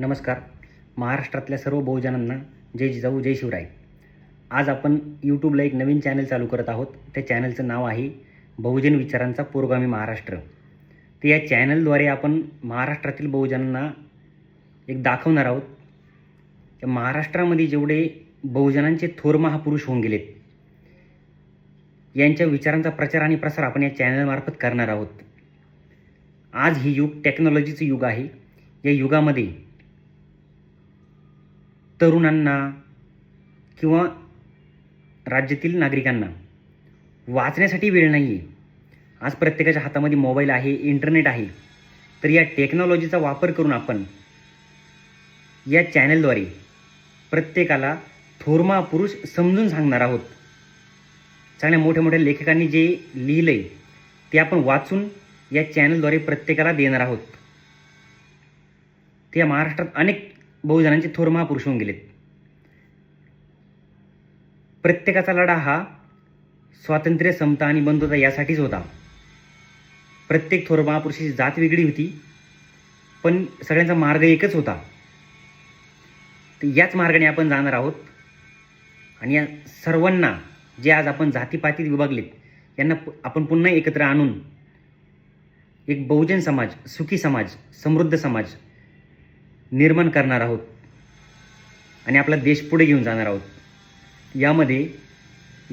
नमस्कार. महाराष्ट्रातल्या सर्व बहुजनांना जय जिजाऊ जय शिवराय. आज आपण यूट्यूबला एक नवीन चॅनल चालू करत आहोत. त्या चॅनलचं नाव आहे बहुजन विचारांचा पुरोगामी महाराष्ट्र. तर या चॅनलद्वारे आपण महाराष्ट्रातील बहुजनांना एक दाखवणार आहोत. महाराष्ट्रामध्ये जेवढे बहुजनांचे थोर महापुरुष होऊन गेलेत यांच्या विचारांचा प्रचार आणि प्रसार आपण या चॅनलमार्फत करणार आहोत. आज ही युग टेक्नॉलॉजीचं युग आहे. या युगामध्ये तरुणांना किंवा राज्यातील नागरिकांना वाचण्यासाठी वेळ नाही आहे आज प्रत्येकाच्या हातामध्ये मोबाईल आहे इंटरनेट आहे. तर या टेक्नॉलॉजीचा वापर करून आपण या चॅनलद्वारे प्रत्येकाला थोरमा पुरुष समजून सांगणार आहोत. चांगल्या मोठ्या मोठ्या लेखकांनी जे लिहिलं आहे ते आपण वाचून या चॅनलद्वारे प्रत्येकाला देणार आहोत. ते या महाराष्ट्रात अनेक बहुजनांचे थोर महापुरुष होऊन गेलेत. प्रत्येकाचा लढा हा स्वातंत्र्य समता आणि बंधुता यासाठीच होता. प्रत्येक थोर महापुरुषाची जात वेगळी होती पण सगळ्यांचा मार्ग एकच होता. याच मार्गाने आपण जाणार आहोत आणि या सर्वांना जे आज आपण जातीपातीत विभागलेत यांना आपण पुन्हा एकत्र आणून एक बहुजन समाज सुखी समाज समृद्ध समाज निर्माण करणार आहोत. आणि आपला देश पुढे घेऊन जाणार आहोत. यामध्ये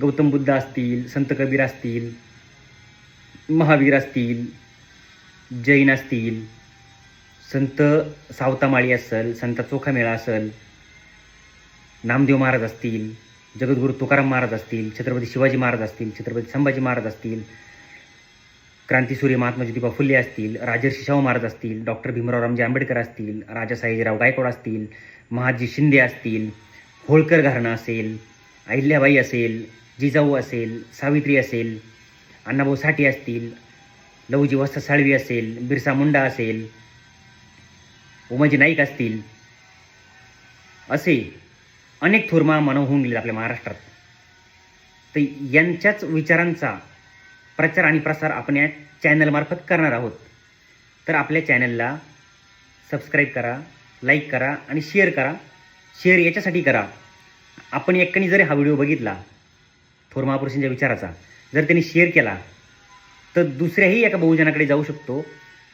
गौतम बुद्ध असतील संत कबीर असतील महावीर असतील जैन असतील संत सावतामाळी असेल संत चोखामेळा असेल नामदेव महाराज असतील जगद्गुरू तुकाराम महाराज असतील छत्रपती शिवाजी महाराज असतील छत्रपती संभाजी महाराज असतील क्रांतीसूर्य महात्मा ज्योतिबा फुले असतील राजर्षी शाहू महाराज असतील डॉक्टर भीमराव रामजी आंबेडकर असतील राजा साहेबराव गायकवाड असतील महाजी शिंदे असतील होळकर घराणं असेल अहिल्याबाई असेल जिजाऊ असेल सावित्री असेल अण्णाभाऊ साठे असतील लवजी वस्त्र साळवी असेल बिरसा मुंडा असेल उमाजी नाईक असतील असे अनेक थोरमा मानव होऊन गेले आपल्या महाराष्ट्रात. तर यांच्याच विचारांचा प्रचार आणि प्रसार आपण या चॅनलमार्फत करणार आहोत. तर आपल्या चॅनलला सबस्क्राईब करा लाईक करा आणि शेअर करा. शेअर याच्यासाठी करा. आपण एकट्याने जरी हा व्हिडिओ बघितला थोर महापुरुषांच्या विचाराचा जर त्यांनी शेअर केला तर दुसऱ्याही एका बहुजनाकडे जाऊ शकतो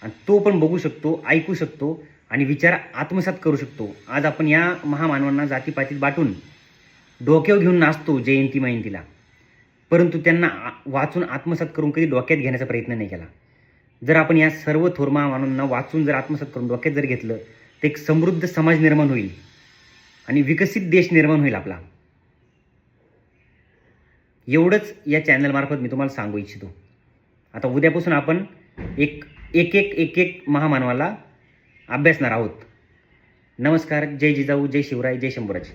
आणि तो पण बघू शकतो ऐकू शकतो आणि विचार आत्मसात करू शकतो. आज आपण या महामानवांना जातीपातीत बाटून डोक्यावर घेऊन नाचतो जयंती मयंतीला परंतु त्यांना वाचून आत्मसात करून कधी डोक्यात घेण्याचा प्रयत्न नाही केला. जर आपण या सर्व थोर महामानवांना वाचून जर आत्मसात करून डोक्यात जर घेतलं तर एक समृद्ध समाज निर्माण होईल आणि विकसित देश निर्माण होईल आपला. एवढंच या चॅनलमार्फत मी तुम्हाला सांगू इच्छितो. आता उद्यापासून आपण एक एक एक एक एक महामानवाला अभ्यासणार आहोत. नमस्कार जय जिजाऊ जय शिवराय जय शंभूराज.